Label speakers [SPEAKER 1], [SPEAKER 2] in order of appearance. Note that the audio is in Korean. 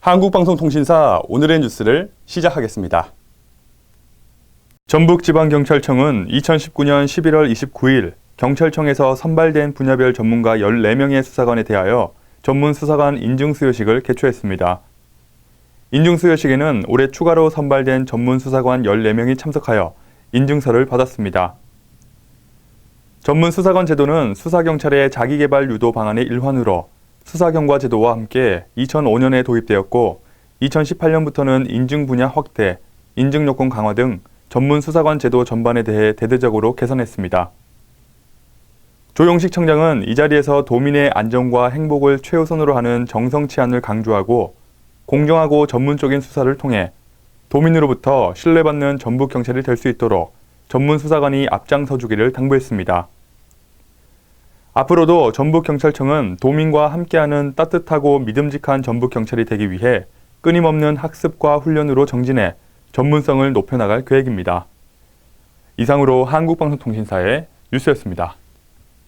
[SPEAKER 1] 한국방송통신사 오늘의 뉴스를 시작하겠습니다. 전북지방경찰청은 2019년 11월 29일 경찰청에서 선발된 분야별 전문가 14명의 수사관에 대하여 전문 수사관 인증 수여식을 개최했습니다. 인증 수여식에는 올해 추가로 선발된 전문 수사관 14명이 참석하여 인증서를 받았습니다. 전문 수사관 제도는 수사경찰의 자기개발 유도 방안의 일환으로 수사경과 제도와 함께 2005년에 도입되었고 2018년부터는 인증 분야 확대, 인증 요건 강화 등 전문 수사관 제도 전반에 대해 대대적으로 개선했습니다. 조용식 청장은 이 자리에서 도민의 안전과 행복을 최우선으로 하는 정성 치안을 강조하고 공정하고 전문적인 수사를 통해 도민으로부터 신뢰받는 전북 경찰이 될 수 있도록 전문 수사관이 앞장서 주기를 당부했습니다. 앞으로도 전북경찰청은 도민과 함께하는 따뜻하고 믿음직한 전북경찰이 되기 위해 끊임없는 학습과 훈련으로 정진해 전문성을 높여나갈 계획입니다. 이상으로 한국방송통신사의 뉴스였습니다.